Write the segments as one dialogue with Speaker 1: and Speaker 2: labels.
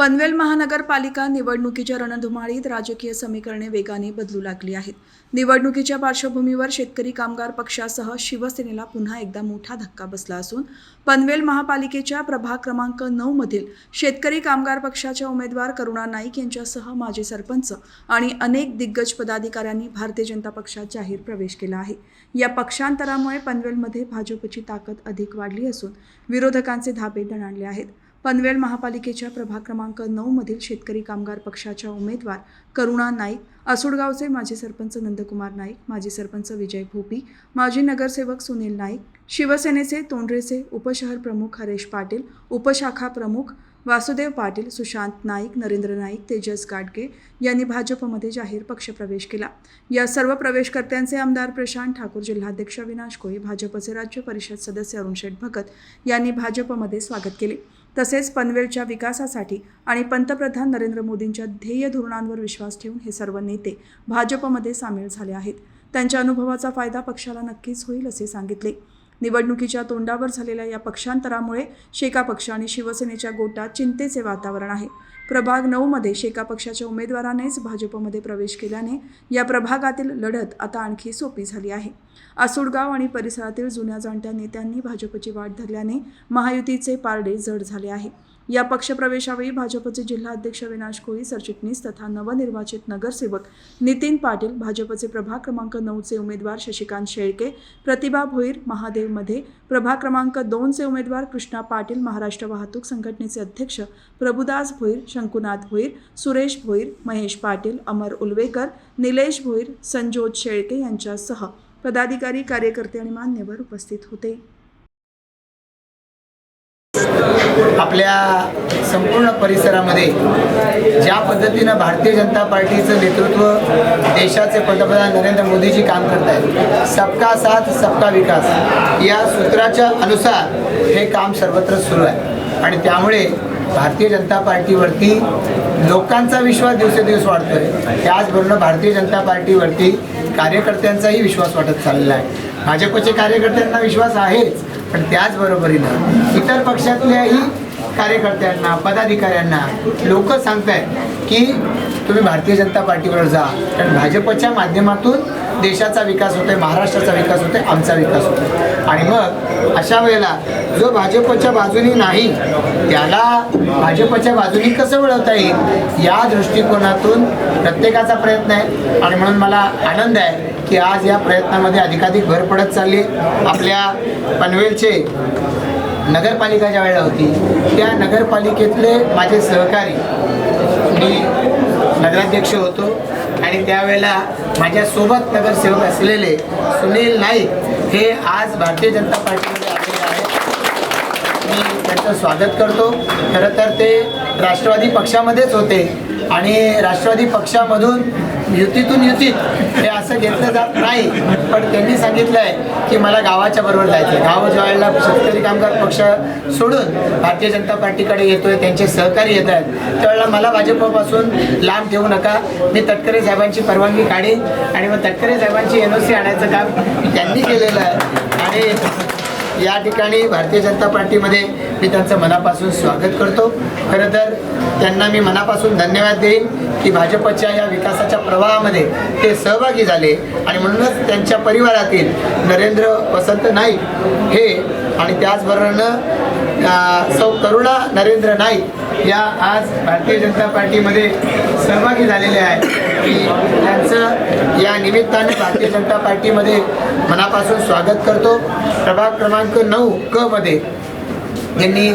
Speaker 1: पनवेल महानगरपालिका निवडणुकीच्या रणधुमाळीत राजकीय समीकरणे वेगाने बदलू लागली आहेत. निवडणुकीच्या पार्श्वभूमीवर शेतकरी कामगार पक्षासह शिवसेनेला पुन्हा एकदा मोठा धक्का बसला असून पनवेल महापालिकेच्या प्रभाग क्रमांक नऊ मधील शेतकरी कामगार पक्षाच्या उमेदवार करुणा नाईक यांच्यासह माजी सरपंच आणि अनेक दिग्गज पदाधिकाऱ्यांनी भारतीय जनता पक्षात जाहीर प्रवेश केला आहे. या पक्षांतरामुळे पनवेलमध्ये भाजपची ताकद अधिक वाढली असून विरोधकांचे धाबे दणाणले आहेत. पनवेल महापालिकेच्या प्रभाग क्रमांक नऊमधील शेतकरी कामगार पक्षाच्या उमेदवार करुणा नाईक असुडगावचे माजी सरपंच नंदकुमार नाईक माजी सरपंच विजय भोपी माजी नगरसेवक सुनील नाईक शिवसेनेचे तोंडरेचे उपशहर प्रमुख हरेश पाटील उपशाखा प्रमुख वासुदेव पाटील सुशांत नाईक नरेंद्र नाईक तेजस गाडगे यांनी भाजपमध्ये जाहीर पक्षप्रवेश केला. या सर्व प्रवेशकर्त्यांचे आमदार प्रशांत ठाकूर जिल्हाध्यक्ष अविनाश कोळी भाजपचे राज्य परिषद सदस्य अरुण शेठ भगत यांनी भाजपमध्ये स्वागत केले. तसेच पनवेलच्या विकासासाठी आणि पंतप्रधान नरेंद्र मोदींच्या ध्येय धोरणांवर विश्वास ठेवून हे सर्व नेते भाजपमध्ये सामील झाले आहेत. त्यांच्या अनुभवाचा फायदा पक्षाला नक्कीच होईल असे सांगितले. निवडणुकीच्या तोंडावर झालेल्या या पक्षांतरामुळे शेका पक्ष आणि शिवसेनेच्या गोटात चिंतेचे वातावरण आहे. प्रभाग नऊमध्ये शेका पक्षाच्या उमेदवारानेच भाजपमध्ये प्रवेश केल्याने या प्रभागातील लढत आता आणखी सोपी झाली आहे. आसुडगाव आणि परिसरातील जुन्या जाणत्या नेत्यांनी भाजपची वाट धरल्याने महायुतीचे पारडे जड झाले आहे. या पक्षप्रवेशावेळी भाजपचे जिल्हाध्यक्ष विनाश कोळी सरचिटणीस तथा नवनिर्वाचित नगरसेवक नितीन पाटील भाजपचे प्रभाग क्रमांक नऊचे उमेदवार शशिकांत शेळके प्रतिभा भोईर महादेवमध्ये प्रभाग क्रमांक दोनचे उमेदवार कृष्णा पाटील महाराष्ट्र वाहतूक संघटनेचे अध्यक्ष प्रभुदास भोईर शंकुनाथ भोईर सुरेश भोईर महेश पाटील अमर उलवेकर निलेश भोईर संजोत शेळके यांच्यासह पदाधिकारी कार्यकर्ते आणि मान्यवर उपस्थित होते.
Speaker 2: आपल्या संपूर्ण परिसरामध्ये ज्या पद्धतीनं भारतीय जनता पार्टीचं नेतृत्व देशाचे पंतप्रधान नरेंद्र मोदीजी काम करत आहेत सबका साथ सबका विकास या सूत्राच्या अनुसार हे काम सर्वत्र सुरू आहे. आणि त्यामुळे भारतीय जनता पार्टीवरती लोकांचा विश्वास दिवसेदिवस वाढतोय. त्याचबरोबर भारतीय जनता पार्टीवरती कार्यकर्त्यांचाही विश्वास वाटत चाललेला आहे. भाजपचे कार्यकर्त्यांना विश्वास आहेच पण त्याचबरोबरीनं इतर पक्षातल्याही कार्यकर्त्यांना पदाधिकाऱ्यांना लोक सांगतायत की तुम्ही भारतीय जनता पार्टीवर जा. कारण भाजपच्या माध्यमातून देशाचा विकास होतोय महाराष्ट्राचा विकास होतोय आमचा विकास होतोय. आणि मग अशा वेळेला जो भाजपच्या बाजूनी नाही त्याला भाजपच्या बाजूनी कसं वळवता येईल? या दृष्टिकोनातून प्रत्येकाचा प्रयत्न आहे. आणि म्हणून मला आनंद आहे की आज या प्रयत्नामध्ये अधिकाधिक भर पडत चालली. आपल्या पनवेलचे नगरपालिका ज्या वेळेला होती त्या नगरपालिकेतले माझे सहकारी मी नगराध्यक्ष होतो. आणि त्यावेळेला माझ्यासोबत नगरसेवक असलेले सुनील नाईक हे आज भारतीय जनता पार्टीमध्ये आलेले आहेत. मी त्यांचं स्वागत करतो. खरं तर ते राष्ट्रवादी पक्षामध्येच होते. आणि राष्ट्रवादी पक्षामधून युतीतून युतीत हे असं घेतलं जात नाही. पण त्यांनी सांगितलं आहे की मला गावाच्या बरोबर जायचं गाव ज्या शेतकरी कामगार पक्ष सोडून भारतीय जनता पार्टीकडे येतोय त्यांचे सहकारी येत आहेत. त्यावेळेला मला भाजपपासून लांब ठेवू नका. मी तटकरे साहेबांची परवानगी काढेन आणि मग तटकरे साहेबांची एन ओ सी आणायचं काम त्यांनी केलेलं आहे. आणि या ठिकाणी भारतीय जनता पार्टीमध्ये मी त्यांचं मनापासून स्वागत करतो. खरं तर त्यांना मी मनापासून धन्यवाद देईन की भाजपच्या या विकासाच्या प्रवाहामध्ये ते सहभागी झाले आणि म्हणूनच त्यांच्या परिवारातील नरेंद्र वसंत नाईक हे आणि त्याचबरोबरनं सौ करुणा नरेंद्र नाईक या आज भारतीय जनता पार्टीमध्ये सहभागी झालेले आहेत. की त्यांचं या निमित्ताने भारतीय जनता पार्टीमध्ये मनापासून स्वागत करतो. प्रभाग क्रमांक नऊ क मध्ये त्यांनी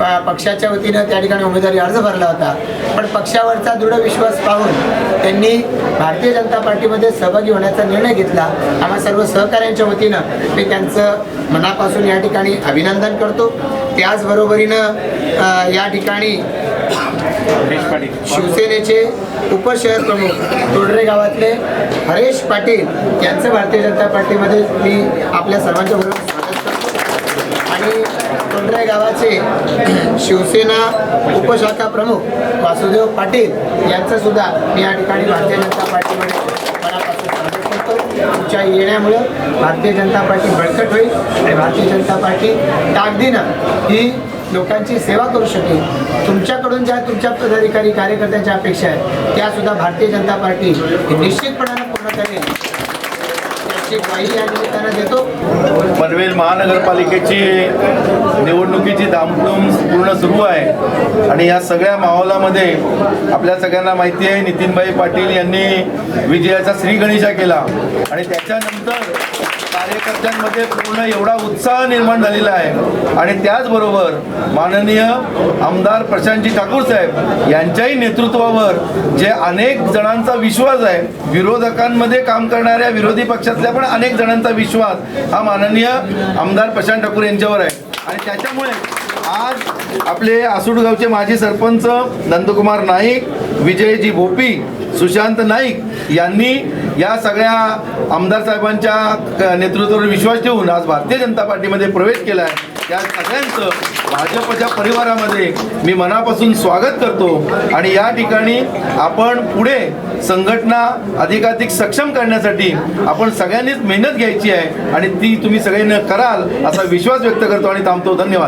Speaker 2: प- पक्षाच्या वतीनं त्या ठिकाणी उमेदवारी अर्ज भरला होता. पण पक्षावरचा दृढ विश्वास पाहून त्यांनी भारतीय जनता पार्टीमध्ये सहभागी होण्याचा निर्णय घेतला. आम्हा सर्व सहकाऱ्यांच्या वतीनं मी त्यांचं मनापासून या ठिकाणी अभिनंदन करतो. त्याचबरोबरीनं या ठिकाणी शिवसेनेचे उपशहर प्रमुख तोडरे गावातले हरेश पाटील यांचं भारतीय जनता पार्टीमध्ये मी आपल्या सर्वांच्या बरोबर स्वागत करतो. आणि तोंडरे गावाचे शिवसेना उपशाखा प्रमुख वासुदेव पाटील यांचं सुद्धा मी या ठिकाणी भारतीय जनता पार्टीमध्ये तुमच्या येण्यामुळं भारतीय जनता पार्टी बळकट होईल आणि भारतीय जनता पार्टी ताकदीनं ही लोकांची सेवा करू शकेल. तुमच्याकडून ज्या तुमच्या पदाधिकारी कार्यकर्त्यांच्या अपेक्षा आहेत त्या सुद्धा भारतीय जनता पार्टी निश्चितपणाने पूर्ण करेल. देतो.
Speaker 3: पनवेल महानगरपालिकेची निवडणुकीची धामधूम पूर्ण सुरू आहे. आणि या सगळ्या माहोलामध्ये आपल्या सगळ्यांना माहिती आहे नितीनभाई पाटील यांनी विजयाचा श्रीगणेशा केला. आणि त्याच्यानंतर कार्यकर्त्यांमध्ये पूर्ण एवढा उत्साह निर्माण झालेला आहे. आणि त्याचबरोबर माननीय आमदार प्रशांतजी ठाकूर साहेब यांच्याही नेतृत्वावर जे अनेक जणांचा विश्वास आहे विरोधकांमध्ये काम करणाऱ्या विरोधी पक्षातल्या पण अनेक जणांचा विश्वास हा माननीय आमदार प्रशांत ठाकूर यांच्यावर आहे. आणि त्याच्यामुळे आज आपले आसूडगावचे माजी सरपंच नंदकुमार नाईक विजयजी भोपी सुशांत नाईक यांनी या सगळ्या आमदार साहेबांच्या नेतृत्वावर विश्वास ठेवून आज भारतीय जनता पार्टीमध्ये प्रवेश केला आहे त्या सगळ्यांचं भाजपच्या परिवारामध्ये मी मनापासून स्वागत करतो आणि या ठिकाणी आपण पुढे संघटना अधिकाधिक सक्षम करण्यासाठी आपण सगळ्यांनीच मेहनत घ्यायची आहे आणि ती तुम्ही सगळ्यांनी कराल असा विश्वास व्यक्त करतो आणि थांबतो. धन्यवाद.